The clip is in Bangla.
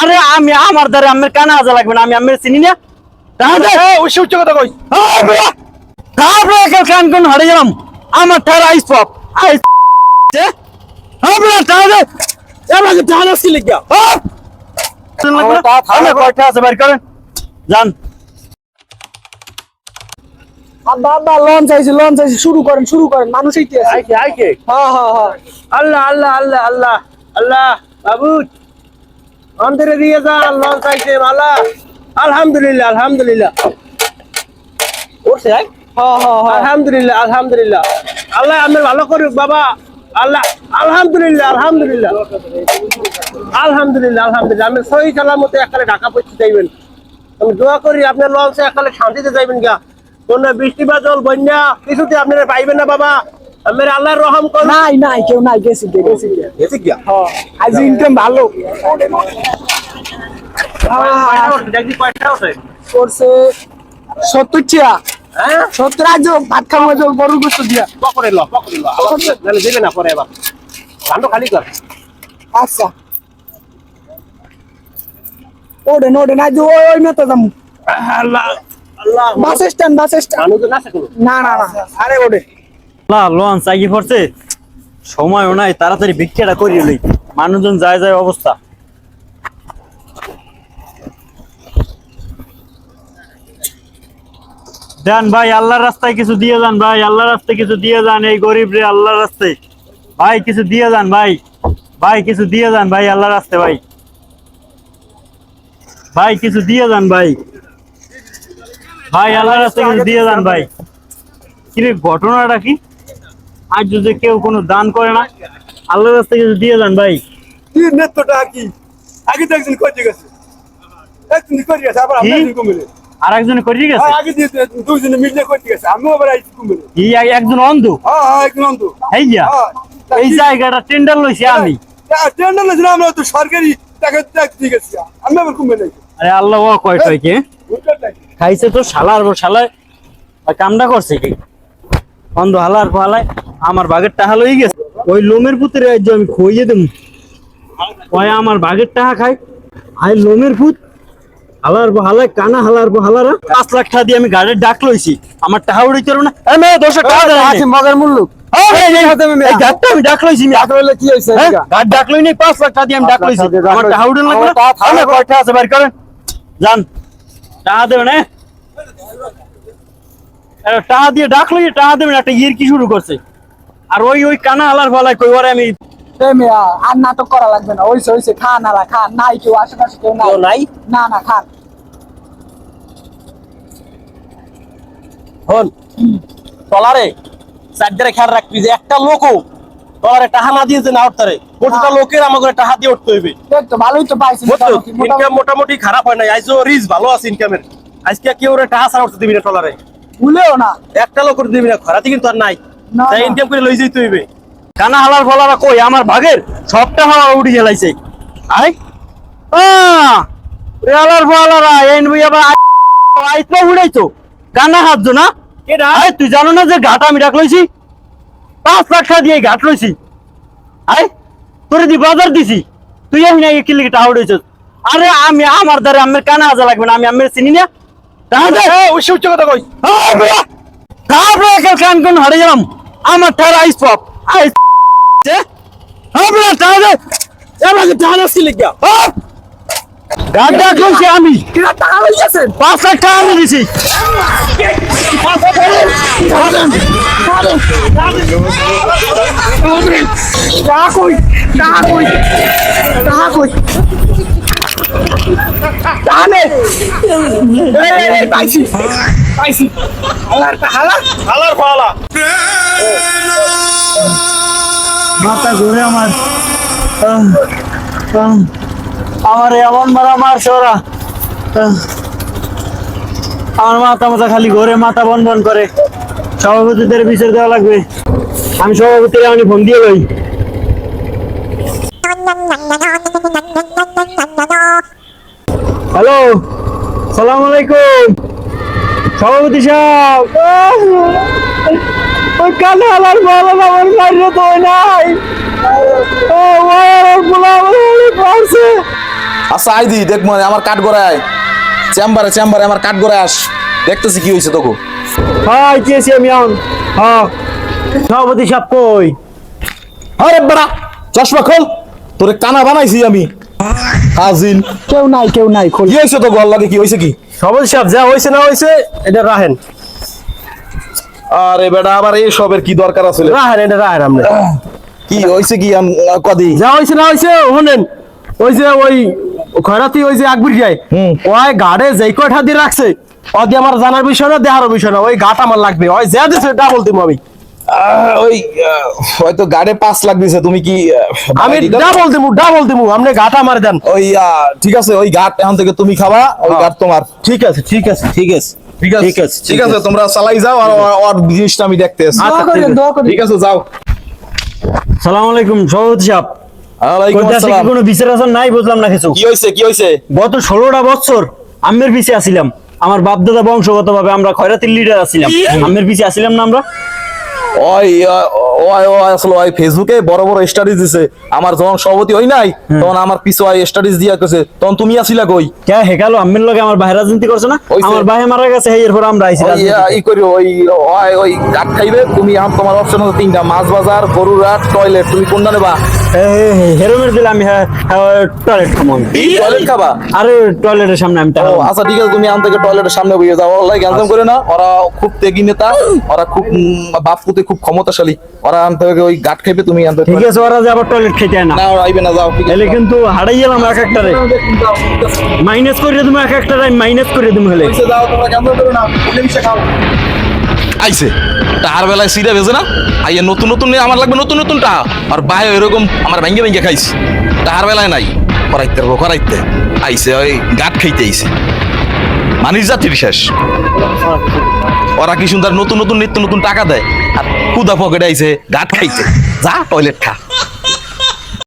আরে আমি আমার দ্বারা আমের কানা হাজা লাগবে না আমি আমের চিনি না। উচ্চ কথা কই। তারপরে একের কান কোন হারিয়ে গেলাম। আমার আইস পপ আইস কি লিখা তাহলে কয়টা আছে বের করেন। যান। আব্বা আব্বা লন চাইছি লন চাইছি শুরু করেন শুরু করেন মানুষই কি আছে। আইকে আইকে। হ্যাঁ হ্যাঁ হ্যাঁ। আল্লাহ আল্লাহ আল্লাহ আল্লাহ। আল্লাহ বাবু অন্তরে দিয়ে আলহামদুলিল্লাহ আলহামদুলিল্লাহ। হ্যাঁ হ্যাঁ হ্যাঁ। আলহামদুলিল্লাহ আলহামদুলিল্লাহ। আল্লাহ আমি ভালো করুক বাবা। আল্লাহ আলহামদুলিল্লাহ আলহামদুলিল্লাহ। আলহামদুলিল্লাহ আলহামদুলিল্লাহ। আমি সহি সালামতে একালে ঢাকা পড়তে চাইবেন আমি দোয়া করি আপনার লঞ্চে একালে শান্তিতে যাইবেন গা। কোন বৃষ্টি বা জল বন্যা কিছুতে আপনারা পাইবেন না বাবা। আমার আল্লাহর রহম করুন নাই নাই কেউ নাই গেছি গে গেছি গে গেছে গিয়া? হ্যাঁ আজ ইনকাম ভালো। কয়টা ওঠে? দেখি কয়টা ওঠে? করছে সত্তর টিয়া। সত্তর আজ ভাত খাব আজ গরুর গোস্ত দিয়া। পকড়ে ল পকড়ে ল। নাহলে দেবে না পরে আবার। কান্ড খালি কর। আচ্ছা। ওডেন ওডেন আজ ওই ওই মেতে আল্লাহ আল্লাহ। Bus stand bus stand. না না না। আরে ওডে লা লন চাগি পড়ছে। সময়ও নাই, তাড়াতাড়ি ভিক্ষাটা করিয়ে লই। মানুষজন যায় যায় অবস্থা। দেন ভাই, আল্লাহর রাস্তায় কিছু দিয়ে যান ভাই, আল্লাহর রাস্তায় কিছু দিয়ে যান, এই গরিব রে আল্লাহর রাস্তায়। ভাই, কিছু দিয়ে যান ভাই ভাই, কিছু দিয়ে যান ভাই, আল্লাহর রাস্তায় ভাই। ভাই, কিছু দিয়ে যান ভাই। ভাই, আল্লাহর রাস্তায় কিছু দিয়ে যান ভাই। কিরে ঘটনাটা কি? আজ যদি কেউ কোনো দান করে না আল্লাহর রাস্তায় থেকে দিয়ে যান ভাই। নেত্রটা কি? আগে তো একজন করে গেছে। একজন করে গেছে আবার কমিলে আর একজনে করিয়ে গেছে? আগে দিয়ে দুজনে মিলে করে গেছে আমিও আবার আইছি কমিলে এই একজন অন্ধ? হ্যাঁ হ্যাঁ একজন অন্ত এই যা এই জায়গাটা টেন্ডার লইছি আমি। টেন্ডার লাগছে আমরা তো সরকারি টাকা দিয়ে গেছি। আমি আবার কমিলে আরে আল্লাহ ও কয় কয় কে? খাইছে তো শালার শালায় আর কামটা করছে কি? অন্ধ হালার ফালায় আমার বাগের টাহা লই গেছে। ওই লোমের পুতের আজ আমি খইয়ে দেব। ওই আমার বাগের টাহা খাই। আই লোমের পুত। হালার হালায় কানা হালার হালারা। পাঁচ লাখ টাকা দিয়ে আমি গাড়ির ডাক লইছি। আমার টাহা উড়াইতে পারব না। মেয়ে দশ টাকা আছে মগের মূল্য। আমি আমি হ্যাঁ? লাখ টাকা দিয়ে আমি লাগবে না? টাকা দেবেন হ্যাঁ? টাকা দিয়ে লই টাকা দেবেন। একটা ইয়ের কি শুরু করছে? আর ওই ওই কানা হালার ফালায় কই ওরে আমি আর নাটক করা লাগবে না। ওইসে ওইসে খান আলা খান। নাই কেউ আশেপাশে কেউ নাই। নাই? না না খান। হন তলারে চারদারে খেয়াল রাখবি যে একটা লোকও তলারে টাহা না দিয়েছে না উঠতারে প্রতিটা লোকের আমাকে টাহা দিয়ে উঠতে হইবে। দেখ তো ভালোই তো পাইছি ইনকাম মোটামুটি। খারাপ হয় নাই। আইজো রিজ ভালো আছে ইনকামের আজকে কেউ রে টাহা ছাড়া উঠতে দিবি না টলারে ভুলেও না। একটা লোক দিবি না খরাতে কিন্তু আর নাই। না, তাই ইনকাম করে লই যেতে হইবে। কানা হালার ফলারা কই? আমার ভাগের সবটা হাওয়া উড়ি গেলাইছে। আই? হালার ফলারা এন বই আবার আইতো উড়াইতো। কানা না? কেডা? আই তুই জানো না যে ঘাট আমি ডাক লইছি? পাঁচ লাখ টাকা দিয়ে ঘাট লইছি। আই তোরে দি বাজার দিছি। তুই আমি না কি লিখে টাকা উড়াইছ আরে আমি আমার দ্বারা আমের কানা হাজা লাগবে না আমি আমের চিনি না। টাকা দে উচ্চ কথা কই তারপরে কান কোন হারিয়ে গেলাম। আমার ঠার আইস পপ আইস আমরা তাহলে এবারে তাহলে কি লিখা গাড়টা কইছি আমি। টাকা লই গেছেন পাঁচ লাখ টাকা আমি দিছি। টাকা কই? টাকা কই? টাকা কই? পাইছি পাইছি হালার হালা হালার ফালা মাথা ঘুরে আমার আমার এমন মারা ওরা আহ, আমার মাথা মাথা খালি ঘরে মাথা বন বন করে সভাপতিদের বিচার দেওয়া লাগবে আমি সভাপতির আমি ফোন দিয়ে লই হ্যালো সালাম আলাইকুম সভাপতি সাহেব। ওই কানে আলার বল আমার মারিয়ে তো নাই। ও ওয়ার পারছে। আচ্ছা আই দি দেখ মানে আমার কাঠ গড়ায় চেম্বারে চেম্বারে আমার কাঠ গড়ায় আস। দেখতেছি কি হয়েছে তোকে। হ্যাঁ চেয়েছি আমি এখন? হ্যাঁ সভাপতি সাহেব কই? আরে বেড়া চশমা খোল। তোরে কানা বানাইছি আমি। হাজিল কেউ নাই কেউ নাই খোল। কি হয়েছে তো গল লাগে? কি হয়েছে কি? সবুজ সাহেব যা হয়েছে না হয়েছে এটা রাহেন। আরে বেটা আবার এই সবের কি দরকার আছে রাহেন এটা রাহেন আপনি কি হয়েছে কি? আম- কদি। যা হয়েছে না হয়েছে শোনেন। ওই যে ওই খয়রাতি ওই যে আকবর যায় ওই গাড়ে যেই কয়টা দিয়ে রাখছে ওদি আমার জানার বিষয় না দেহার বিষয় না ওই গাট আমার লাগবে। ওই যা দিছে ডাবল দিব আমি। ওই হয়তো গাড়ে পাঁচ লাখ দিছে তুমি কি আমি ডাবল দিব ডাবল দিব আপনি গাট আমার দেন। ওই ঠিক আছে ওই ঘাট এখন থেকে তুমি খাবা ওই হ্যাঁ। ঘাট তোমার। ঠিক আছে ঠিক আছে ঠিক আছে ঠিক আছে ঠিক আছে, ঠিক আছে তোমরা চালাই যাও আর ওর- জিনিসটা আমি দেখতে আসি আচ্ছা, ঠিক আছে। যাও। সালাম আলাইকুম সভাপতি সাহেব। কোনো বিচার নাই বুঝলাম না কিছু? কি হয়েছে কি হয়েছে গত ষোলোটা বছর আমের পিছে আসিলাম আমার বাপ দাদা বংশগত ভাবে আমরা খয়রাতির লিডার আছিলাম আমের পিছে আসিলাম না আমরা? ওই ওই ওই আসলে ওই ফেসবুকে বড় বড় স্টাডিজ দিছে। আমার যখন সভাপতি হই নাই তখন আমার পিছে ওই স্টাডিজ দিয়া কইছে তখন তুমি আসিলা কই? কে হেকালো লগে আমার ভাই রাজনীতি করছে না? আমার ভাই মারা গেছে আমরা আইছি ই করি ওই ওই ওই খাইবে তুমি আম তোমার অপশন তিনটা মাছ বাজার গরুর হাট টয়লেট তুমি কোনটা নেবা? হেরোমের দিলে আমি টয়লেট খাব টয়লেট খাবা? আরে টয়লেটের সামনে আমি আচ্ছা ঠিক আছে তুমি আম থেকে টয়লেটের সামনে বইয়ে যাও ওরা গ্যাঞ্জাম করে না ওরা খুব তেগি নেতা ওরা খুব বাপ খুব ক্ষমতাশালী। ওরা আম থেকে ওই ঘাট খাইবে তুমি থেকে ঠিক আছে ওরা যে আবার টয়লেট খেতে না। না ওরা আইবে না যাও ঠিক আছে। এলে কিন্তু হারাই গেলাম এক একটারে। মাইনাস করে তুমি এক একটারে মাইনাস করে তুমি হলে। যাও তোমরা গ্যাঞ্জাম করো না মিলেমিশে খাও। আইছে। তার বেলায় সিরে ভেজে না? আইয়ে নতুন নতুন নিয়ে আমার লাগবে নতুন নতুন টা আর বাইরে এরকম আমার ভেঙ্গে ভেঙ্গে খাইছে। তার বেলায় নাই। করাইতে পারব করাইতে আইছে ওই গাট খাইতে আইছে। মানুষ জাতির শেষ। ওরা কি সুন্দর নতুন নতুন নিত্য নতুন টাকা দেয়। আর কুদা পকেটে আইছে খাইতে যা টয়লেট খা।